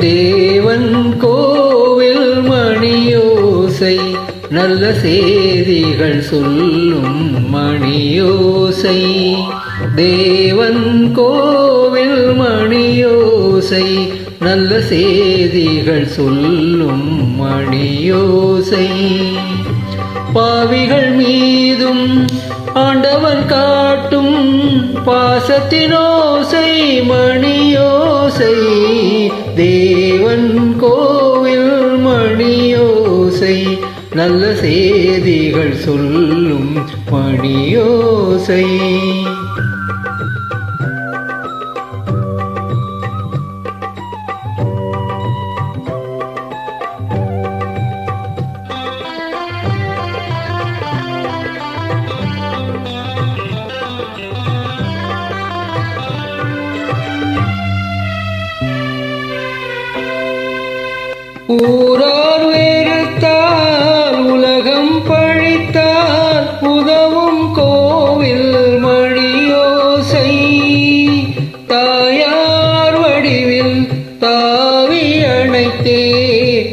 தேவன் கோவில் மணியோசை நல்ல செய்திகள் சொல்லும் மணியோசை. தேவன் கோவில் மணியோசை நல்ல செய்திகள் சொல்லும் மணியோசை. பாவிகள் மீதும் ஆண்டவன் காட்டும் பாசத்தினோசை மணியோசை. தேவன் நல்ல செய்திகள் சொல்லும் பணியோசை. ஊரார்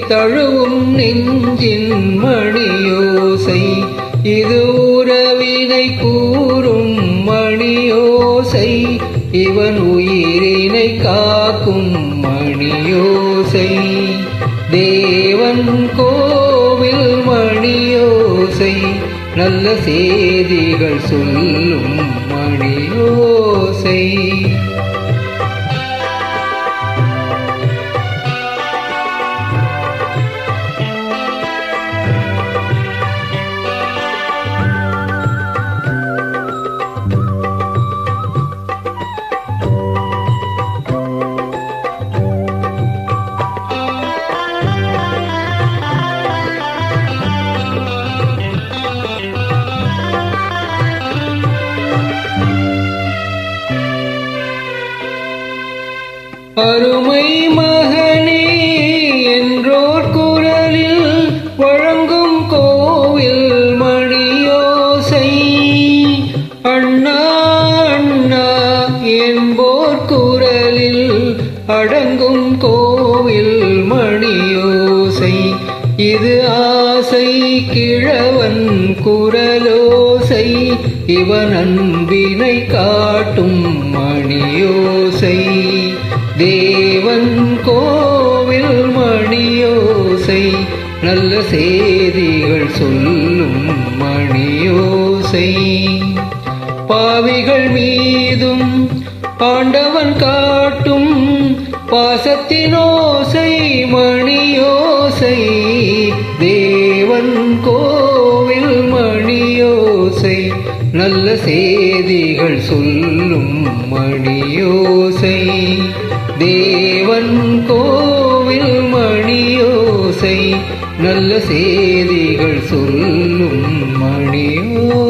தழுவும் நெஞ்சின் மணியோசை. இது உறவினை கூறும் மணியோசை. இவன் உயிரினை காக்கும் மணியோசை. தேவன் கோவில் மணியோசை. நல்ல செய்திகள் சொல்லும் மணியோசை. அருமை மகனே என்றோர் குரலில் வழங்கும் கோவில் மணியோசை. அண்ணா அண்ணா என்போர் குரலில் அடங்கும் கோவில் மணியோசை. இது ஆசை கிழவன் குரலோசை இவன் அன்பினை காட்டும் மணியோசை. தேவன் கோவில் மணியோசை நல்ல செய்திகள் சொல்லும் மணியோசை. பாவிகள் மீதும் ஆண்டவன் காட்டும் பாசத்தினோசை மணியோசை. தேவன் கோவில் மணியோசை நல்ல செய்திகள் சொல்லும் மணியோசை. தேவன் கோவில் மணியோசை நல்ல செய்திகள் சொல்லும் மணியோசை.